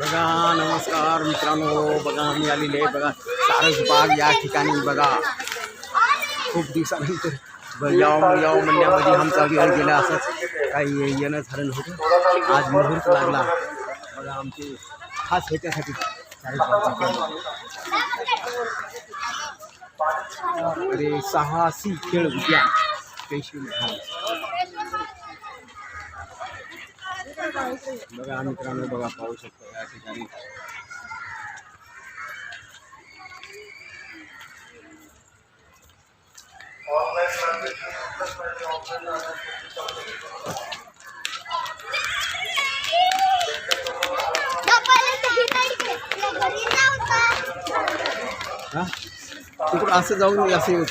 बघा नमस्कार मित्रांनो बघा आम्ही आलेले बघा बाग या ठिकाणी बघा खूब दिवस याव याव म्हणण्यामध्ये आमचा आज मुहूर्त लगला बम से खास ह्याच्यासाठी अरे साहसी खेल उद्या बघा मित्रांनो बघा पाहू शकतो या ठिकाणी तिकडं असं जाऊन असं येऊ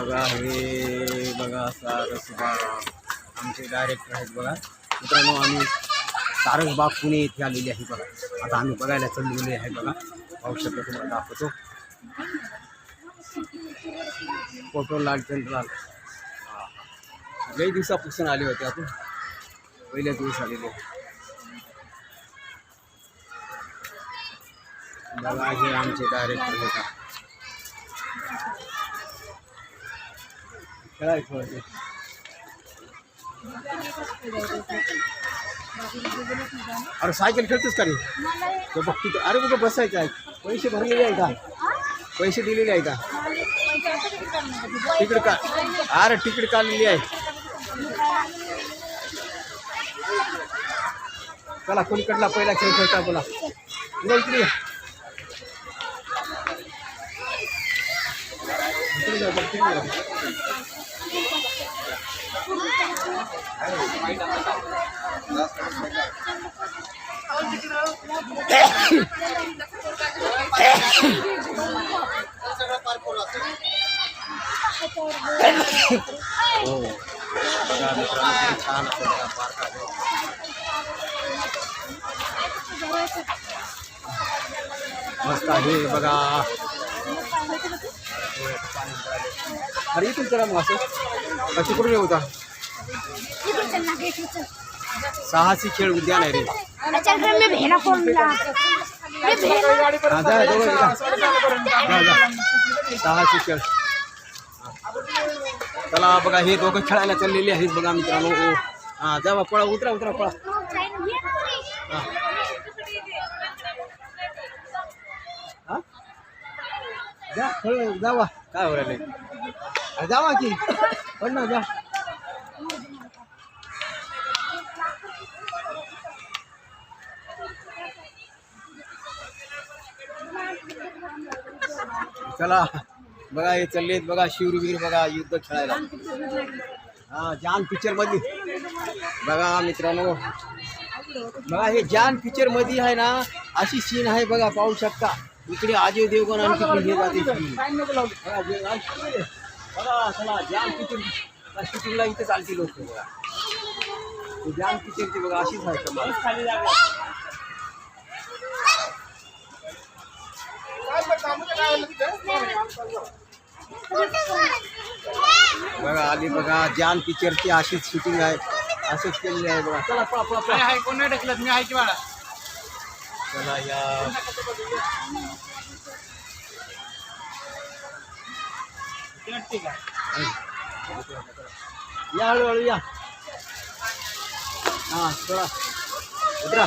बघा हे बघा सारस बाग आमचे डायरेक्टर आहेत बघा मित्रांनो आम्ही सारस बाग पुणे इथे आलेली आहे बघा आता आम्ही बघायला चाललेले आहे बघा पाहू शकतो तुम्हाला दाखवतो फोटो लाल चंद्रलाल दिवसा दिवसापासून आले होते आपण पहिल्या दिवस आलेले बघा हे आमचे डायरेक्टर होता चढ़ाई छोड़ दे अरे साइकिल खेळतेस का रे तो वो तो बस है क्या पैसे भरलेले आहे का पैसे दिलेले आहे का टिकट का अरे टिकट का ले आहे चला कटला पहला खेल खेलता बोला तुला इकडे इकडे जाऊ मस्त आहे अरे तुम चला मग असं साहसी खेळ उद्यान आहे रे साहसी खेळ चला बघा हे दोघं खेळायला चाललेले आहेत बघा मित्रांनो हा जावा पळा उतरा उतरा पळा जा जावा काय हो जावा की पण ना जा चला बघा हे चलले बघा शिवरवीर बघा युद्ध खेळायला हा जान पिक्चर मध्ये बघा मित्रांनो बघा हे जान पिक्चर मध्ये आहे ना अशी सीन आहे बघा पाहू शकता इकडे अजय देवगण आणखी जान पिक्चर शूटिंगला इथे चालतील लोक बघा जान पिक्चरची बघा अशीच आहे बघा आली बघा जान पिक्चरची आशीष शूटिंग आहे असेच केलेली आहे बघा चला पळा पळा पळा कोण नाही ढकलत मी आहे की बाळा चला या या हळूहळू या हा चला उतरा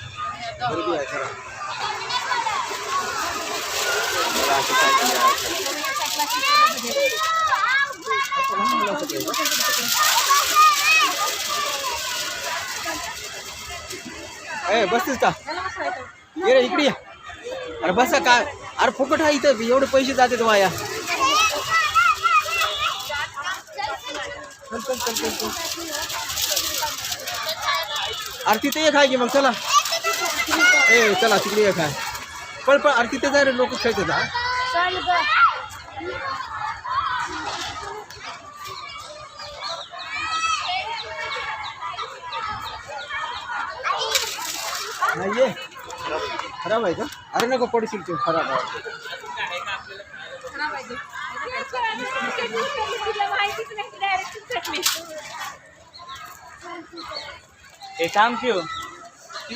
इधर ए बसच ये इकड़ी अरे बस का अरे फुकट है इतना एवडे पैसे जाते वाया अरे तिथे एक आहे की मग चला ए चला तिकडे एक आहे पण पण अरे तिथे जाय रे लोक खेळतात हा नाही ये खराब आहे का अरे नको पडशील तू खराब आहे एक काम क्यों ती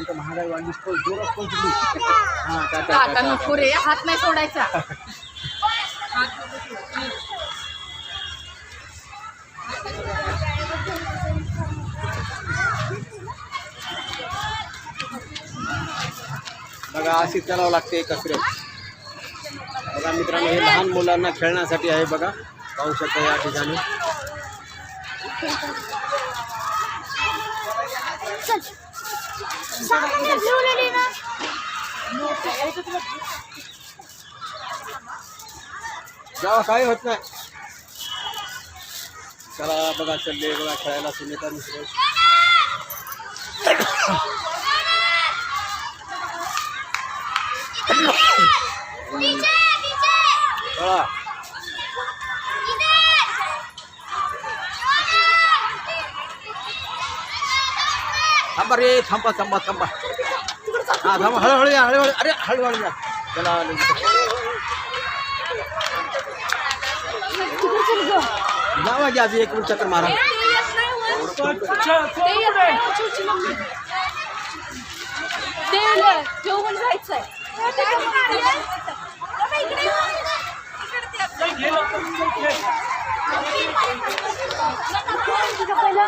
इथं महागाई वाढली कोण जोरात कोण तिकडे हां त्या- त्या- आता हात नाही सोडायचा हात नको बघा अशी करावं लागते कसरत बघा मित्रांनो हे लहान मुलांना खेळण्यासाठी आहे बघा पाहू शकता या ठिकाणी चल सामने ब्लू ले लेना जाओ काय होत चला बघा चालले बघा खेळायला सुनीता मिश्र चला थांबा रे थांबा थांबा थांबा हा थांबा हळूहळू या हळूहळू अरे हळूहळू या त्याला जावा घ्या एक मिनिट चक्कर मारा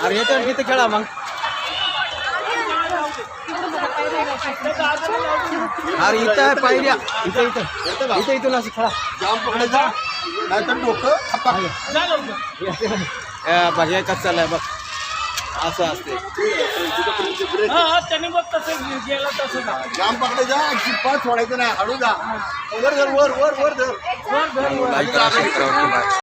अरे येतो तिथे खेळा मग अरे इथं आहे पायऱ्या इथं इथं इथं इथून असं खडा जाम पकडायचा नाहीतर डोकं खप्पा कसं चाललंय बघ असं असते त्यांनी बघ तसं गेलं तसं जाम पकडायचा चिप्पा सोडायचं नाही हळू जा वर धर वर वर वर वर धर